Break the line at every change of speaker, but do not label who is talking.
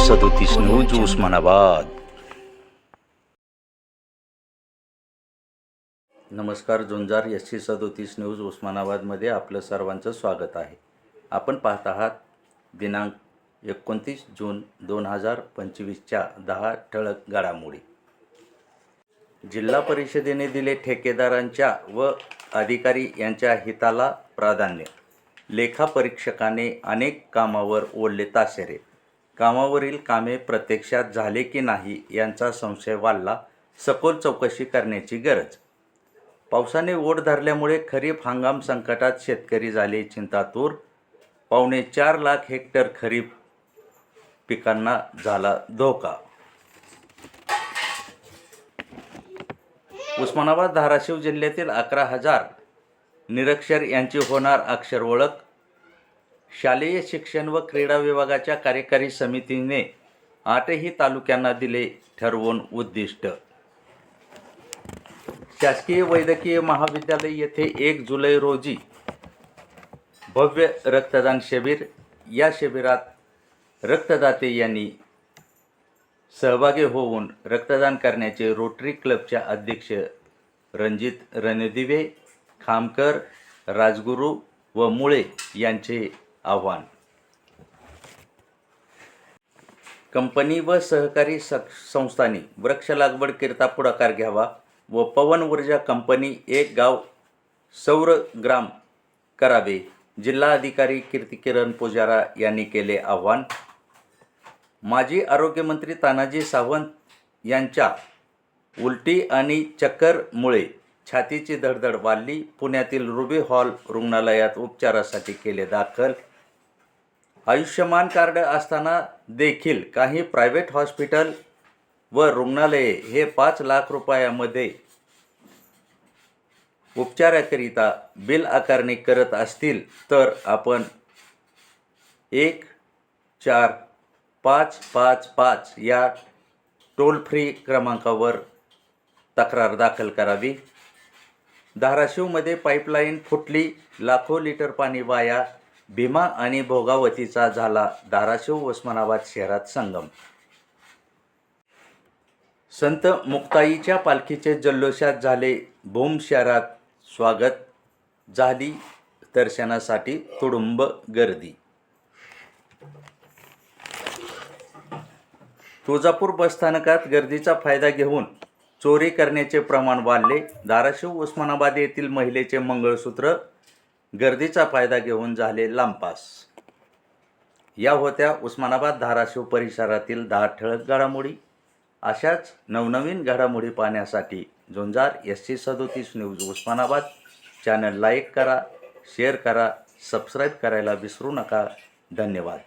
उस्मानाबाद नमस्कार Jhunjar S C सदोतीस news उस्मानाबादमध्ये आपलं सर्वांचं स्वागत आहे. आपण पाहत आहात दिनांक एकोणतीस जून दोन हजार पंचवीसच्या दहा ठळक घडामोडी. जिल्हा परिषदेने दिले ठेकेदारांच्या व अधिकारी यांच्या हिताला प्राधान्य. लेखापरीक्षकाने अनेक कामावर ओढले ताशेरे. कामावरील कामे प्रत्यक्षात झाले की नाही यांचा संशय वाढला सखोल चौकशी करण्याची गरज. पावसाने ओढ धरल्यामुळे खरीप हंगाम संकटात शेतकरी झाले चिंतातूर. पावणे चार लाख हेक्टर खरीप पिकांना झाला धोका. उस्मानाबाद धाराशिव जिल्ह्यातील अकरा हजार निरक्षर यांची होणार अक्षर ओळख. शालेय शिक्षण व क्रीडा विभागाच्या कार्यकारी समितीने आठही तालुक्यांना दिले ठरवून उद्दिष्ट. शासकीय वैद्यकीय महाविद्यालय येथे एक जुलै रोजी भव्य रक्तदान शिबिर या शिबिरात रक्तदाते यांनी सहभागी होऊन रक्तदान करण्याचे रोटरी क्लबच्या अध्यक्ष रणजित रणदिवे खामकर राजगुरू व मुळे यांचे आव्हान. कंपनी व सहकारी स- संस्थांनी वृक्ष लागवडकरिता पुढाकार घ्यावा व पवन ऊर्जा कंपनी एक गाव सौर ग्राम करावे जिल्हा अधिकारी कीर्तिकिरण पुजारा यांनी केले आव्हान. माजी आरोग्यमंत्री तानाजी सावंत यांच्या उलटी आणि चक्करमुळे छातीची धडधड वाढली. पुण्यातील रुबी हॉल रुग्णालयात उपचारासाठी केले दाखल आयुष्यमान कार्ड असताना देखील काही प्रायव्हेट हॉस्पिटल व रुग्णालये हे पाच लाख रुपयामध्ये उपचाराकरिता बिल आकारणी करत असतील तर आपण एक चार पाच पाच पाच या टोल फ्री क्रमांकावर तक्रार दाखल करावी. धाराशिवमध्ये पाईपलाईन फुटली लाखो लिटर पाणी वाया भीमा आणि भोगावतीचा झाला धाराशिव उस्मानाबाद शहरात संगम. संत मुक्ताईच्या पालखीचे जल्लोषात झाले भूम शहरात स्वागत झाली दर्शनासाठी तुडुंब गर्दी. तुळजापूर बसस्थानकात गर्दीचा फायदा घेऊन चोरी करण्याचे प्रमाण वाढले. धाराशिव उस्मानाबाद येथील महिलेचे मंगळसूत्र गर्दीचा फायदा घेऊन झाले लांबपास. या होत्या उस्मानाबाद धाराशिव परिसरातील दहा ठळक घडामोडी. अशाच नवनवीन घडामोडी पाहण्यासाठी झुंजार एस सी सदोतीस न्यूज उस्मानाबाद. चॅनल लाईक करा शेअर करा सबस्क्राईब करायला विसरू नका. धन्यवाद.